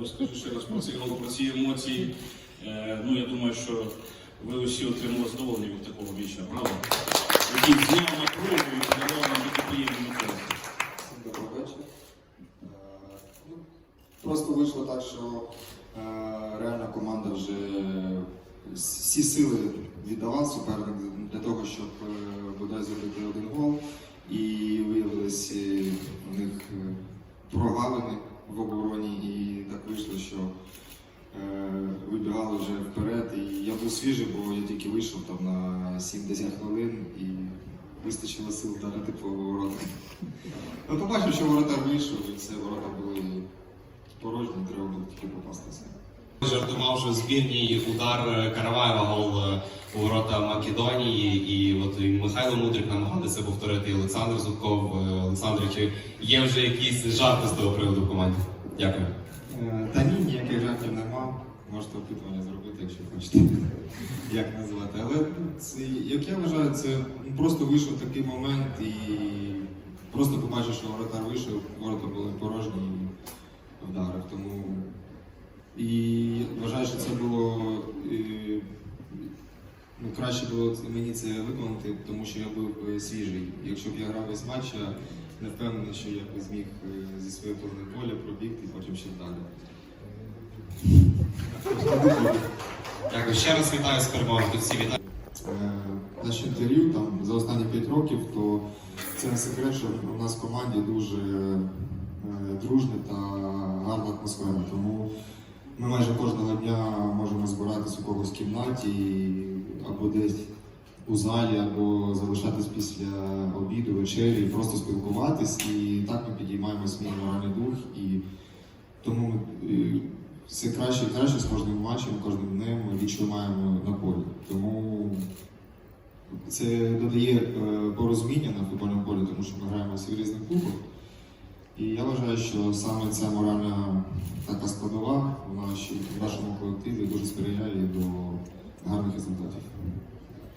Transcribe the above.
розкажу ще раз про гол, про ці емоції. Е, Ну, я думаю, що ви усі отримали задоволення від такого біча, правда? Який зняв напругу і подарував нам такі приємні емоції. Добрий вечір. Е, ну, Просто вийшло так, що е, реальна команда вже всі сили віддала суперник для того, щоб бодай зробити один гол. І виявилось е, у них прогалини в обороні, і так вийшло, що е, вибігали вже вперед. І я був свіжий, бо я тільки вийшов там на 70 хвилин і вистачило сил вдарити по воротах. Ну, побачив, що воротар вийшов, і все, ворота були порожні, треба було тільки попастися. Жартував, що збірній удар е, Караваєва гол е, у ворота Македонії, і от і Михайло Мудрик намагалися повторити і Олександр Зубков. Е, Олександр, чи є вже якісь жарти з того приводу в команді? Дякую. Е, Та ні, ніяких жартів нема. Можете опитування зробити, якщо хочете, як назвати. Але це, як я вважаю, це просто вийшов такий момент і просто побачив, що воротар вийшов, ворота були порожні і вдарив. Тому і вважаю, що це було е, ну, краще було мені це виконати, тому що я був е, свіжий. Якщо б я грав весь матч, не впевнений, що я б зміг е, зі своєї половини поля пробігти і потім ще далі. Дякую. Ще раз вітаю з перемогою. Тут всі вітаю. Е, Наше інтерв'ю там за останні 5 років, то це не секрет, що у нас в команді дуже е, дружна та гарна атмосфера. Тому ми майже кожного дня можемо збиратись у когось в кімнаті або десь у залі, або залишатись після обіду, вечері, просто спілкуватись. І так ми підіймаємо свій моральний дух. І тому все краще і краще з кожним матчем, кожним днем відчуваємо на полі. Тому це додає е, порозуміння на футбольному полі, тому що ми граємо всі в різних клубах. І я вважаю, що саме ця моральна така складова в, нашій, в нашому колективі дуже сприяє до гарних результатів.